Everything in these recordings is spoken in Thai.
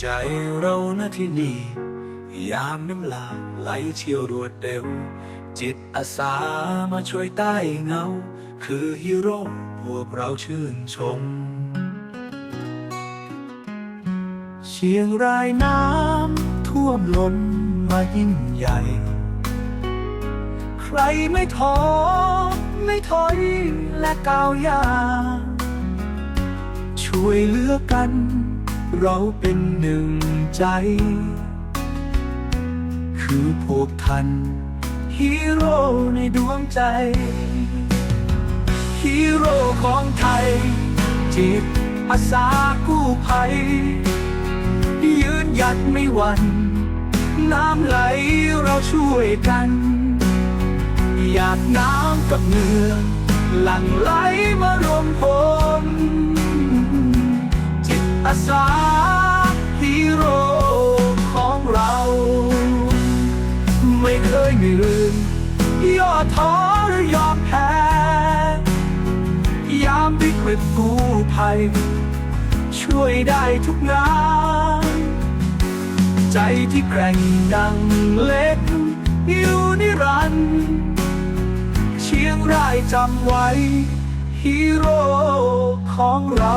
ใจเรานะที่นี่ ยามน้ำลาไหลเชี่ยวรวดเร็ว จิตอาสามาช่วยใต้เงา คือฮีโร่พวกเราชื่นชม เชียงรายน้ำท่วมล้นมายิ่งใหญ่ ใครไม่ท้อไม่ถอยและก้าวยาช่วยเหลือกัน เราเป็นหนึ่งใจ คือพวกท่านฮีโร่ในดวงใจ ฮีโร่ของไทย จิตอาสากู้ภัย ยืนหยัดไม่หวั่นน้ำไหลเราช่วยกัน หยาดน้ำกับเหงื่อหลั่งไหลมารวมพล ไม่เคยมีลืมย่อท้อหรือยอมแพ้ ยามวิกฤตกู้ภัย ช่วยได้ทุกงาน ใจที่แกร่งดังเล็ก อยู่นิรันด์เชียงรายจำไว้ ฮีโร่ของเรา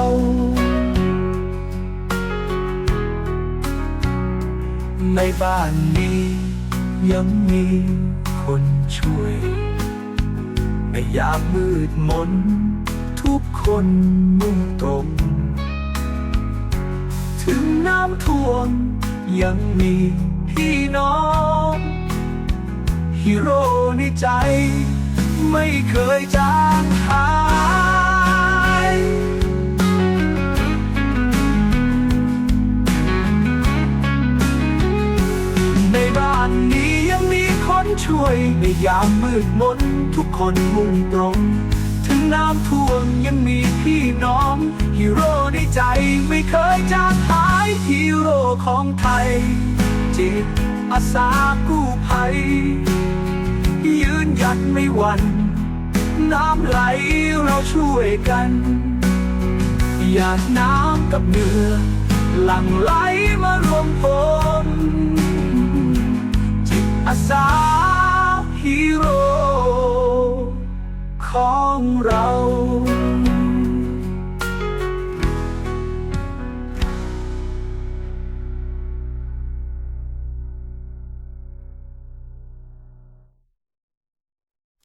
ในบ้านนี้ ยังมีคนช่วย ในยามมืดมน ทุกคนมุ่งตรงถึงน้ำท่วมยังมีพี่น้อง ฮีโร่ในใจ ไม่เคยจางหาย ช่วยในยามมืดมนทุกคนมุ่งตรง ถึงน้ำท่วมยังมีพี่น้องฮีโร่ในใจไม่เคยจางหายฮีโร่ของไทย จิตอาสากู้ภัย ยืนหยัดไม่หวัน่นน้ำไหลเราช่วยกันหยาดน้ำกับเหงื่อหลั่งไหลมารวมพล hero.